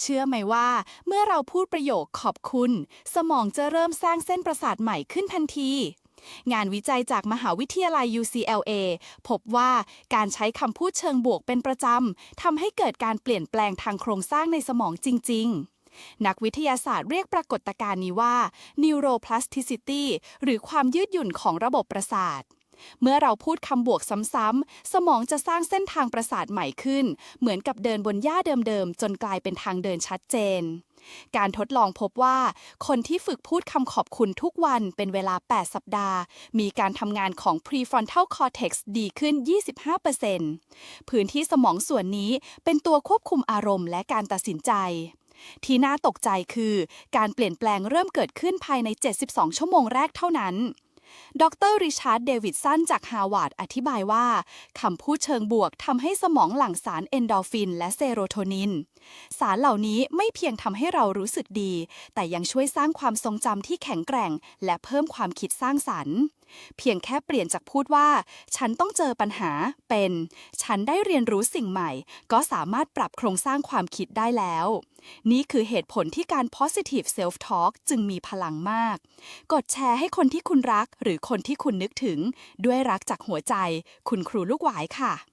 เชื่อไหมว่า เมื่อเราพูดประโยคขอบคุณ สมองจะเริ่มสร้างเส้นประสาทใหม่ขึ้นทันที งานวิจัยจากมหาวิทยาลัย UCLA พบว่าการใช้คำพูดเชิงบวกเป็นประจำทำให้เกิดการเปลี่ยนแปลงทางโครงสร้างในสมองจริง ๆนักวิทยาศาสตร์เรียกปรากฏการณ์นี้ว่า neuroplasticity หรือความยืดหยุ่นของระบบประสาท เมื่อเราพูดคำบวกซ้ำๆ สมองจะสร้างเส้นทางประสาทใหม่ขึ้น เหมือนกับเดินบนหญ้าเดิมๆ จนกลายเป็นทางเดินชัดเจน การทดลองพบว่า คนที่ฝึกพูดคำขอบคุณทุกวันเป็นเวลา 8 สัปดาห์ มีการทำงานของ prefrontal cortex ดีขึ้น 25%พื้นที่สมองส่วนนี้เป็นตัวควบคุมอารมณ์และการตัดสินใจที่น่าตกใจคือ การเปลี่ยนแปลงเริ่มเกิดขึ้นภายใน 72 ชั่วโมงแรกเท่านั้น ดรริชาร์ด เดวิดสันจากฮาวาดอธิบายว่าคำพูดเชิงบวกทำให้สมองหลั่งสารเอนโดฟิน และเซโรโทนิน สารเหล่านี้ไม่เพียงทำให้เรารู้สึกดี แต่ยังช่วยสร้างความทรงจำที่แข็งแกร่ง และเพิ่มความคิดสร้างสรรค์ เพียงแค่เปลี่ยนจากพูดว่า ฉันต้องเจอปัญหาเป็น ฉันได้เรียนรู้สิ่งใหม่ ก็สามารถปรับโครงสร้างความคิดได้แล้ว นี่คือเหตุผลที่การ positive self talk จึงมีพลังมาก กดแชร์ให้คนที่คุณรัก หรือคนที่คุณนึกถึง ด้วยรักจากหัวใจ คุณครูลูกหวายค่ะ